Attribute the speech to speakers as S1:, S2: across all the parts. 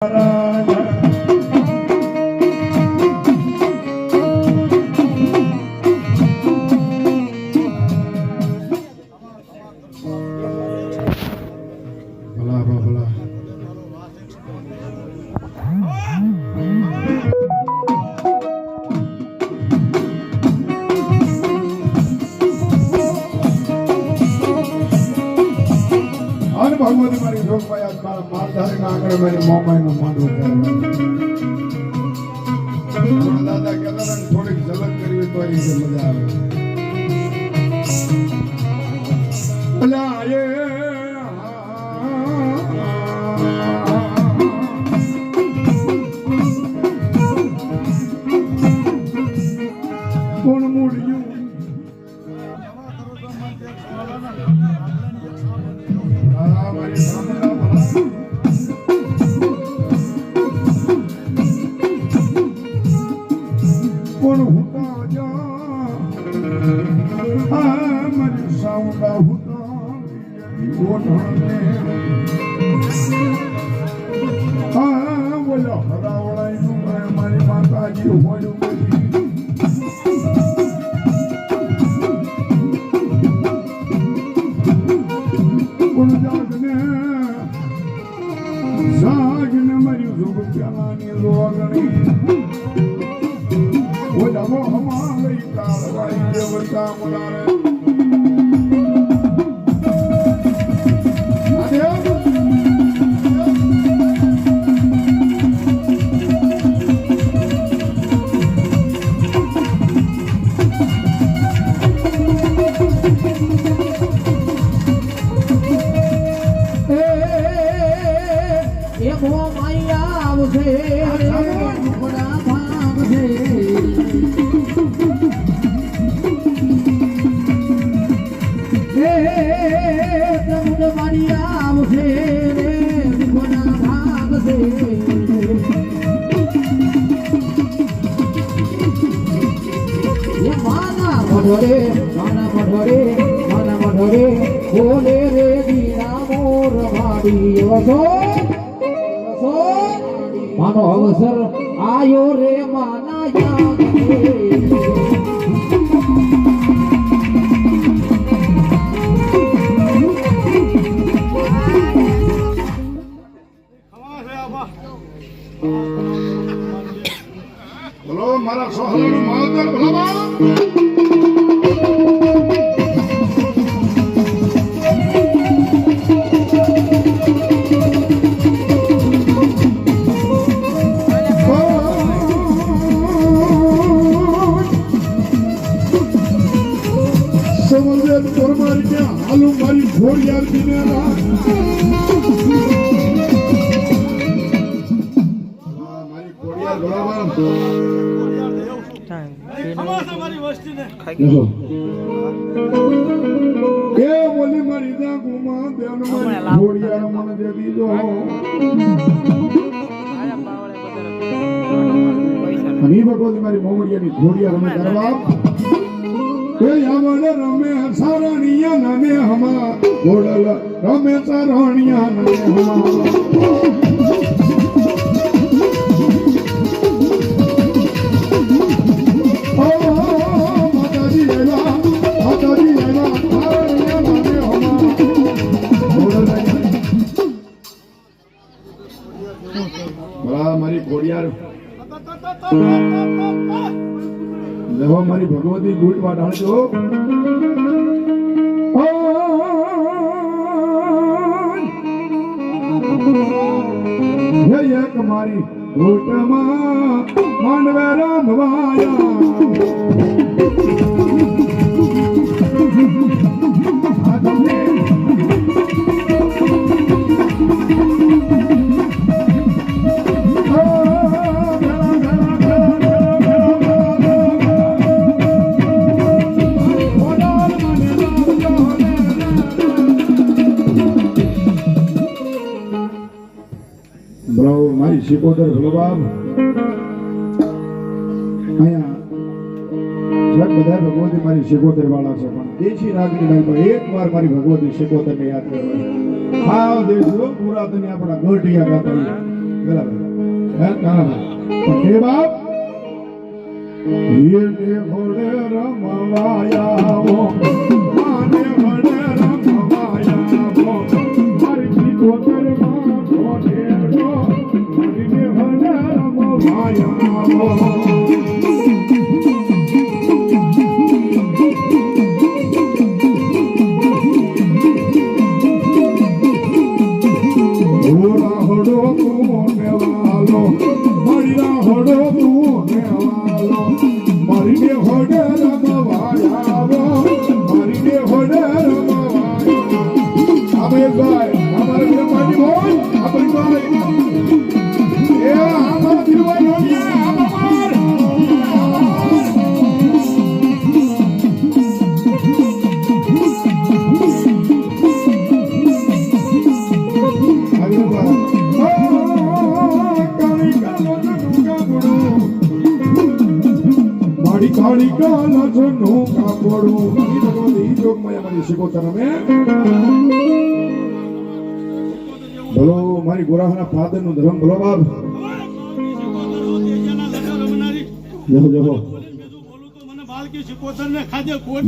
S1: ભલા ભગવતી મારી આજ મારા માલધારી ના આંગણે મારી દાદા કહેતા હતા થોડીક કરવી તો એ કોણ મૂળ્યું?
S2: મઢોરે, માના મઢોરે માના મઢોરે, બોલે રે દીના મોર માડી વસો વસો માનો અવસર આયો રે માના રે.
S1: બોલો મારા સોહરાનું માવતર ભલામાં સમજે તોર મારી કે હાલું મારી મારી ઘોડિયાર ભલામાં દેખો એ બોલી મારી જાગુમાં દેવનો મારી ઘોડિયાર મને દે દીધો અને ભગવતી મારી મોમડિયાની ઘોડિયાર અમે કરવા એ યાવણ રમે સારણિયા નને રમે સારણિયા લેવો મારી ભગવતી ગુટ હે એક મારી ગુટમાં માંડવે રામવાયા. શિકોદર ભગવાન. અહીંયા જગ બધા ભગવતી મારી શેકોતેર વાળા છે, પણ દેશી નાગની લાઈનમાં એક વાર મારી ભગવતી શિકોદર ને યાદ કરવા હાવ દેશો પૂરા તને આપણા ગઢિયા ગાતા બરાબર. હે કાના પણ હે બાપ ઘોડે રમવાયાવો મારી તમે ભલો મારી ગોરાહના ફાધરનું ધર્મ. ભલો બાપ. જહો જહો.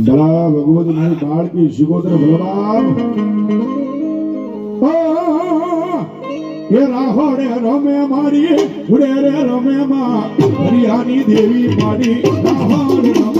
S1: ભલા ભગવતી મારી બાળકી શિકોતર ભલો બાપ. એ રાહોડે રમે મારી, ઉડે રે રમે માં. હરિયાની દેવી મારી રમે માં.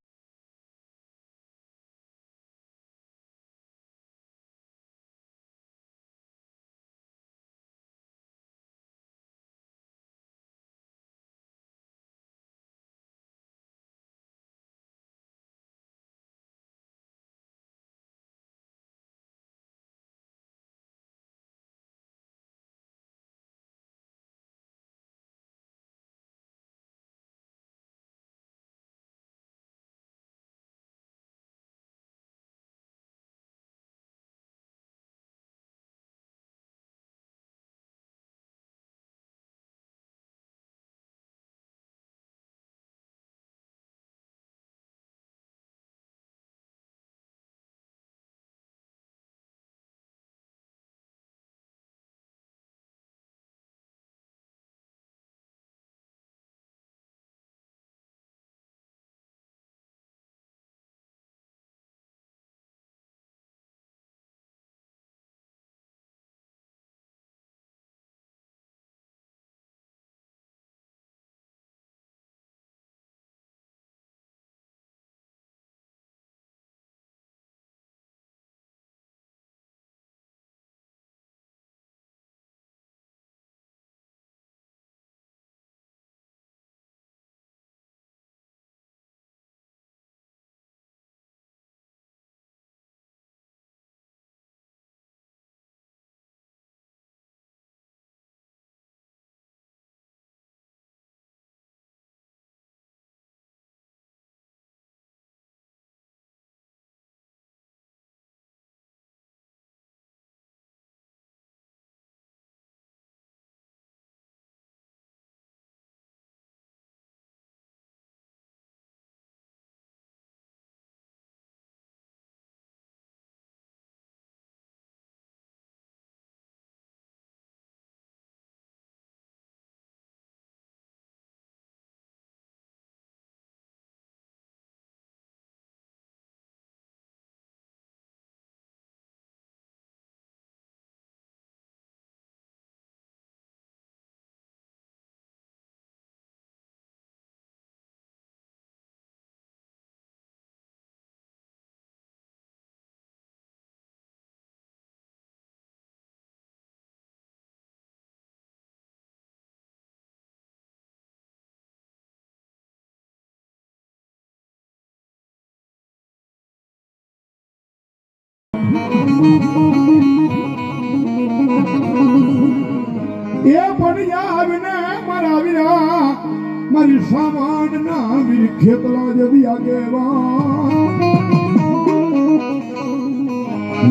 S1: મારી સામાન ના વીર ખેતલા જદી આગેવા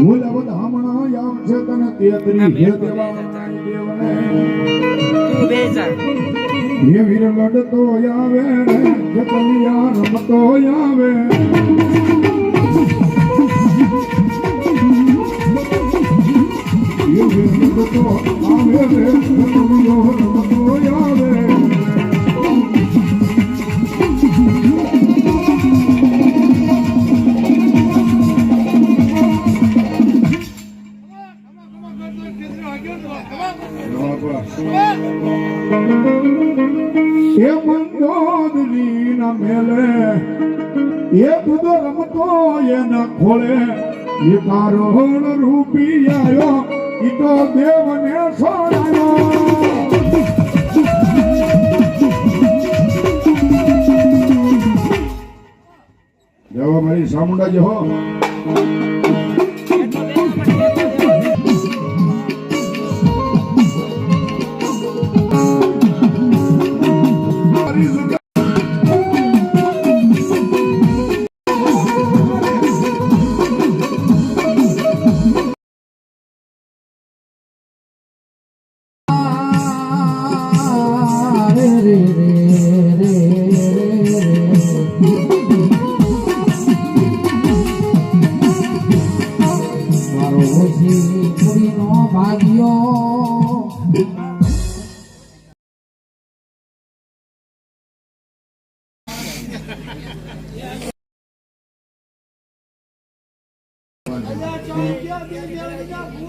S1: બોલ બધા હમણાં આમ છે તને તેતરી હે દેવા દેવને. હે વીર લડતો આવે ખેતલિયા રમતો આવે લડતો ખોળે એ કારોણ રૂપી આયો ઈ તો દેવને સોડાયો. જવા મારી સામુંડા જે હો.
S2: 别
S1: 别别，人家哭。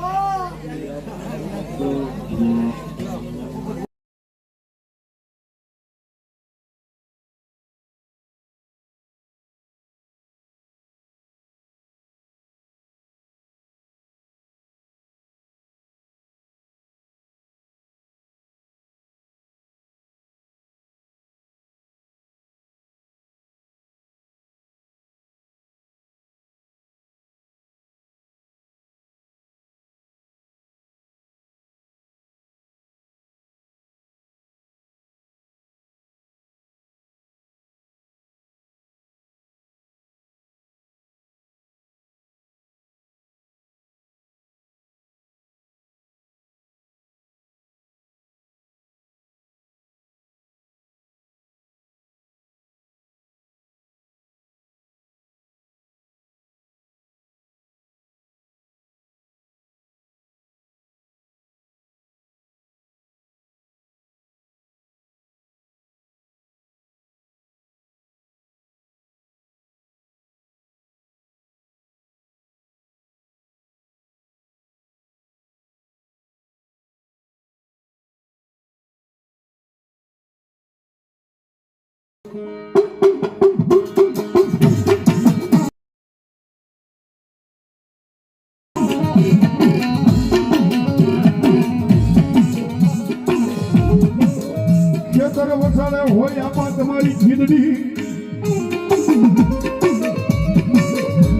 S1: ખીદડી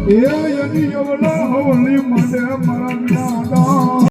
S1: એ એની અવલા હવલી માટે મારા